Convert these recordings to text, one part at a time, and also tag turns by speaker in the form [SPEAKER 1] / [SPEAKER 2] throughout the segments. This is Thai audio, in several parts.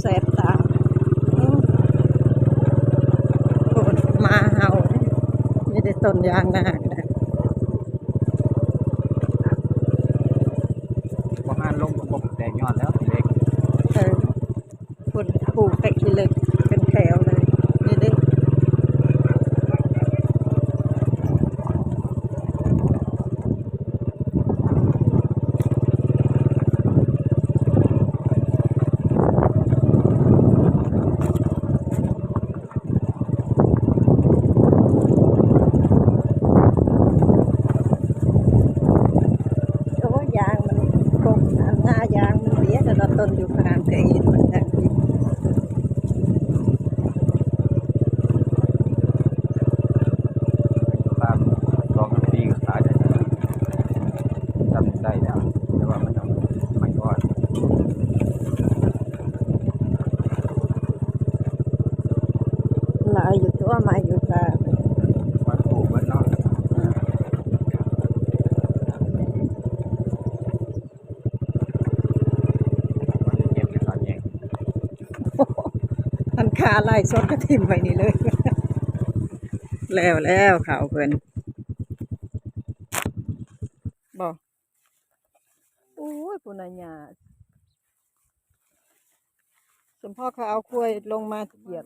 [SPEAKER 1] แสบตาโอ้โหมาเห่านี่ได้ต้นยางนาก็ได้
[SPEAKER 2] บางอันลงก็บ่แตกยอดแล้วทีเล็ก
[SPEAKER 1] เออคนปลูกแต่ขี้เหล็กเป็นแถวเลยนี่เด้โอ้ยางมันกงอันหน้ายางมันเสียแต่ละต้นอยู่ข้างเกยมันอย่างนี้
[SPEAKER 2] ตามสองปีก็ตายได้แล้วทำได้แล้วแต่ว่ามันต้องไม่รอด
[SPEAKER 1] หลายอยู่ตัวมาอยู่ค่ะ
[SPEAKER 2] มันปลูกมันเนาะมันจะเก็บกันตอนแยง
[SPEAKER 1] อันคาไล่สดก็ทิ่มไปนี่เลย แล้วแล้วข่าวเพิ่นบอกโอ้ยปุณญาสมพ่อเขาเอาควายลงมาเหยียบ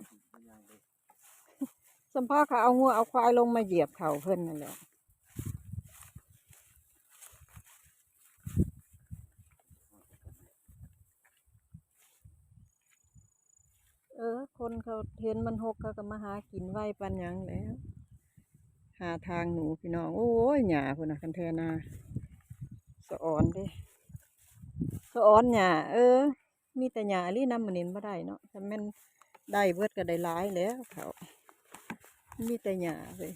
[SPEAKER 1] สมพ่อเขาเอางัวเอาควายลงมาเหยียบเขาเพิ่นนั่นแหละ เออ คนเขาเห็นมันหกเขาก็มาหากินไว้ปันยังแล้ว หาทางหนูพี่น้อง โอ้ยหญ้าพุ่นนะคันแทนาสะออนด้สะออนหญ้าเออ มีแต่หญ้าลี่น้ำมันเน้นบ่ได้เนาะถ้าแม่นได้เบิดก็ได้หลายแล้วเขามีแต่หญ้าเลย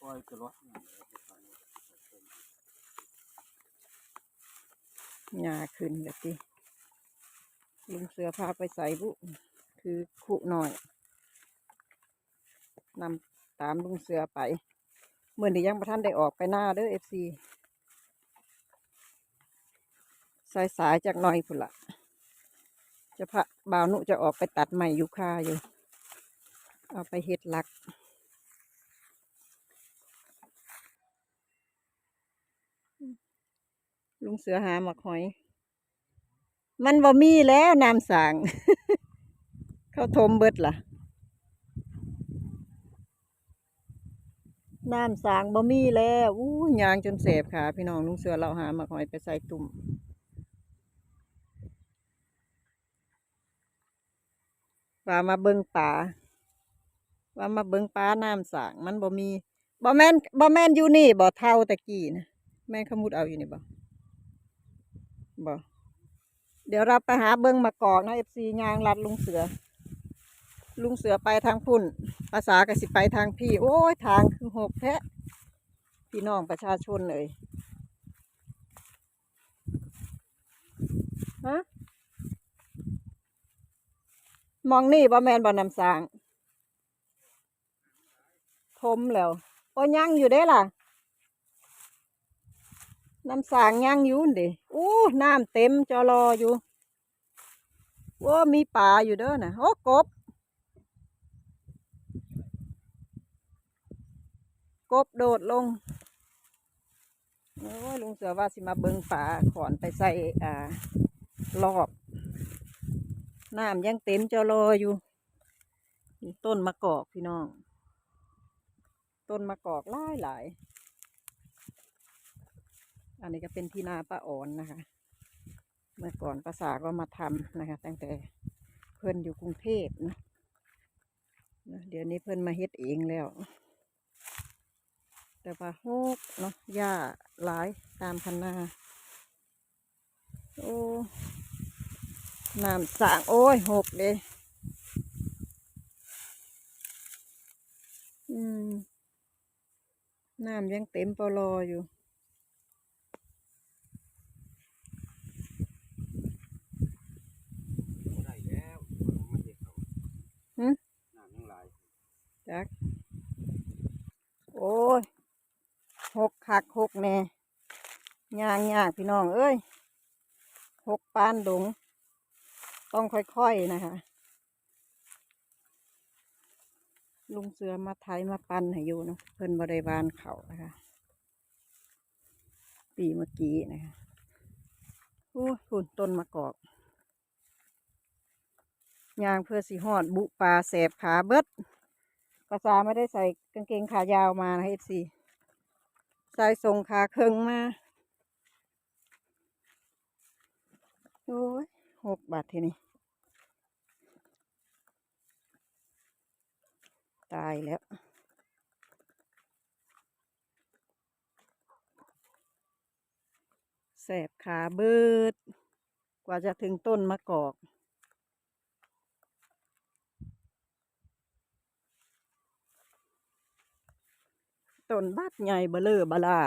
[SPEAKER 2] ปล่อยตลอด
[SPEAKER 1] หญ้าขึ้นแบบนี้ลุงเสือพาไปใส่บุคือขุหน่อยนำตามลุงเสือไปเมื่อนี้ยังประท่านได้ออกไปหน้าเด้อเอฟซีสายสายจากหน่อยพุ่นละจะพระบ่าวนุจะออกไปตัดใหม่ยูคาอยู่ เอาไปเฮ็ดหลัก ลุงเสือหาหมักหอย มันบ่มีแล้วน้ำสาง เขาทมเบิดล่ะ น้ำสางบ่มีแล้วอู้ยางจนเสบขาพี่น้องลุงเสือเราหาหมักหอยไปใส่ตุ่มว่ามาเบิงป่าว่ามาเบิงป่าน้ำสางมันบ่มีบ่แม่นบ่แม่นอยู่นี่บ่เท่าตะกี้นะแม่ขมุดเอาอยู่นี่บ่ บ่เดี๋ยวเราไปหาเบิ่งมากอกนะ FC ยางลัดลุงเสือ ลุงเสือไปทางพุ่น ภาษากสิไปทางพี่ โอ้ย ทางคือหกแท้พี่น้องประชาชนเลยฮะมองนี่บ่แมนบ่นำสางทมแล้วโอ้ยังอยู่เด้ล่ะนำสางยังยู่นดิ อู้น้ำเต็มจอรออยู่โอ้มีปลาอยู่เด้อนะโอ้กบ กบโดดลงโอ้ลุงเสือว่าสิมาเบิงป่าขอนไปใส่อ่ารอบน้ำยังเต็มจอรออยู่ต้นมะกอกพี่น้อง ต้นมะกอกหลายหลาย อันนี้ก็เป็นที่นาป้าอ่อนนะคะ เมื่อก่อนป้าสาก็มาทำนะคะ ตั้งแต่เพิ่นอยู่กรุงเทพนะเดี๋ยวนี้เพิ่นมาเฮ็ดเองแล้ว แต่ว่าโฮกเนาะหญ้าหลายตามคันนาโอ้น้ำสางโอ้ยหกเลยอืมน้ำยังเต็มปลออยู่
[SPEAKER 2] ได้แล้วมันเด็กเขา
[SPEAKER 1] หึ
[SPEAKER 2] น้ำยังหลาย
[SPEAKER 1] จัก โอ้ยหกคักหกแน่ยางยากพี่น้องเอ้ยหกปานดง ต้องค่อยๆนะคะ ลุงเสือมาไทยมาปั้นให้อยู่เนาะเพิ่นบริวารเขานะคะ ปีเมื่อกี้นะคะโอ้ยคุณต้นมะกอกยางเพื่อสีหอดบุปลาแสบขาเบิด ภาษาไม่ได้ใส่กางเกงขายาวมานะเอฟซีใส่ทรงขาเคิงมาโอ้ยหกบาททีนี้ตายแล้วแสบขาเบิด กว่าจะถึงต้นมะกอก ต้นบักใหญ่เบลเลอร์บลา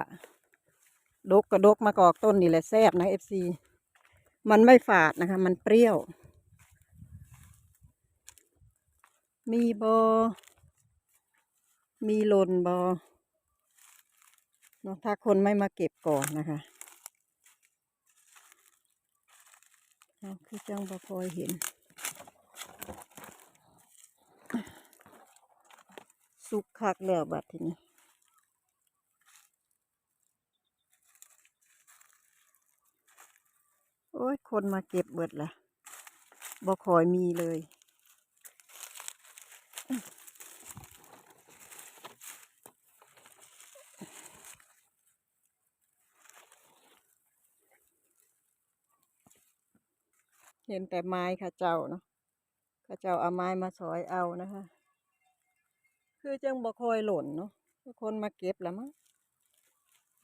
[SPEAKER 1] ดกกระดกมะกอกต้นนี่แหละแซบนะเอฟซีมันไม่ฝาดนะคะ มันเปรี้ยว มีบอ มีหล่นบอเนาะถ้าคนไม่มาเก็บก่อนนะคะคือจังบอคอยเห็น สุกคักแล้วบัดทีนี้ โอ้ย คนมาเก็บเบิดละบ่คอยมีเลย เห็นแต่ไม้ค่ะเจ้าเนาะข้าเจ้าเอาไม้มาสอยเอานะคะ คือจังบ่คอยหล่นเนาะคนมาเก็บแล้วมั้ง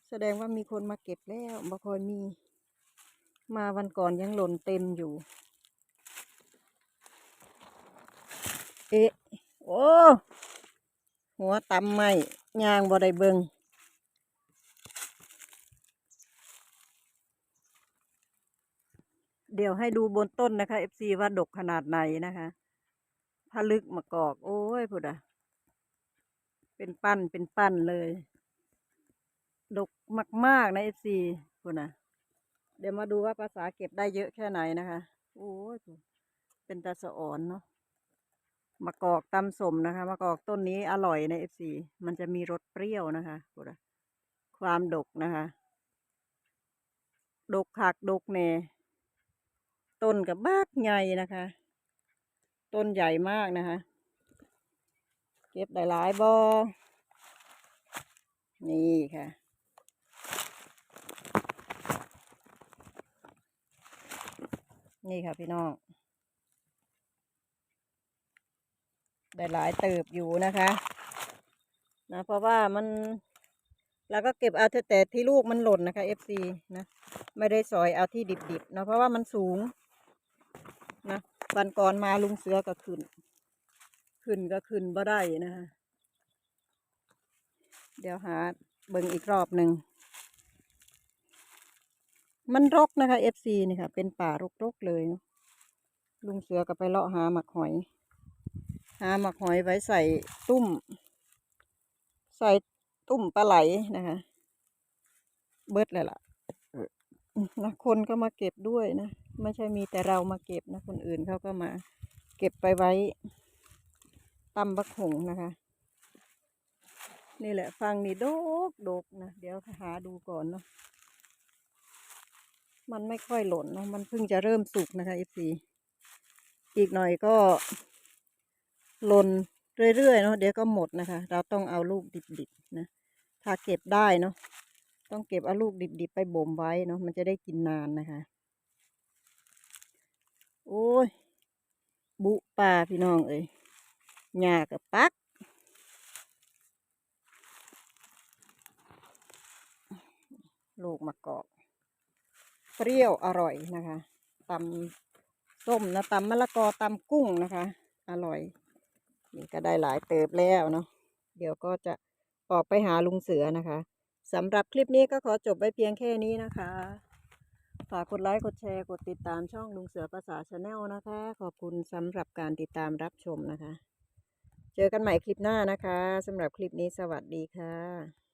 [SPEAKER 1] แสดงว่ามีคนมาเก็บแล้วบ่คอยมี มาวันก่อนยังหล่นเต็มอยู่ เอ๊ะ โอ้ หัวตำไม่ยางบ่ได้เบิงเดี๋ยวให้ดูบนต้นนะคะ FC ว่าดกขนาดไหนนะคะผลึกมากอก โอ้ยพุดอะเป็นปั้นเป็นปั้นเลย ดกมาก ๆ นะ FC พุดนะ เดี๋ยวมาดูว่าภาษาเก็บได้เยอะแค่ไหนนะคะโอ้ยเป็นตาสะอ่อนเนาะมะกอกตำสมนะคะมะกอกต้นนี้อร่อยในเอฟซีมันจะมีรสเปรี้ยวนะคะพูดอะความดกนะคะ ดกขักดกเนต้นกับบ้ากใหญ่นะคะ ต้นใหญ่มากนะคะ เก็บได้หลายบอนี่ค่ะ นี่ค่ะพี่น้อง ได้หลายเติบอยู่นะคะนะเพราะว่ามันเราก็เก็บเอาแต่ที่ลูกมันหล่นนะคะ FC นะ ไม่ได้ซอยเอาที่ดิบๆเนาะเพราะว่ามันสูงนะวันก่อนมาลุงเสือก็ขึ้น ขึ้นก็ขึ้นบ่ได้นะคะ เดี๋ยวหาเบิ่งอีกรอบหนึ่ง มันรกนะคะ FC นี่ค่ะ เป็นป่ารกๆเลยลุงเสือก็ไปเลาะหาหมักหอย หาหมักหอยไว้ใส่ตุ้ม ใส่ตุ้มปลาไหลนะคะ เบิดเลยล่ะนะคนก็มาเก็บด้วยนะ ไม่ใช่มีแต่เรามาเก็บนะ คนอื่นเขาก็มา เก็บไปไว้ตำบักหงนะคะ นี่แหละฟังนี่โดกโดกนะ เดี๋ยวหาดูก่อนเนาะ มันไม่ค่อยหล่นเนาะมันเพิ่งจะเริ่มสุกนะคะอีซีอีกหน่อยก็หล่นเรื่อยๆเนาะเดี๋ยวก็หมดนะคะ เราต้องเอาลูกดิบๆนะถ้าเก็บได้เนาะต้องเก็บเอาลูกดิบๆไปบ่มไว้เนาะมันจะได้กินนานนะคะ โอ้ย บุปลาพี่น้องเอ้ยหญ้ากับปักลูกมะกอก เปรี้ยวอร่อยนะคะตำส้มนะตำมะละกอตำกุ้งนะคะ อร่อย นี่ก็ได้หลายเติบแล้วเนาะเดี๋ยวก็จะออกไปหาลุงเสือนะคะสำหรับคลิปนี้ก็ขอจบไว้เพียงแค่นี้นะคะ ฝากกดไลค์กดแชร์กดติดตามช่องลุงเสือภาษาชาแนลนะคะ ขอบคุณสำหรับการติดตามรับชมนะคะ เจอกันใหม่คลิปหน้านะคะสำหรับคลิปนี้สวัสดีค่ะ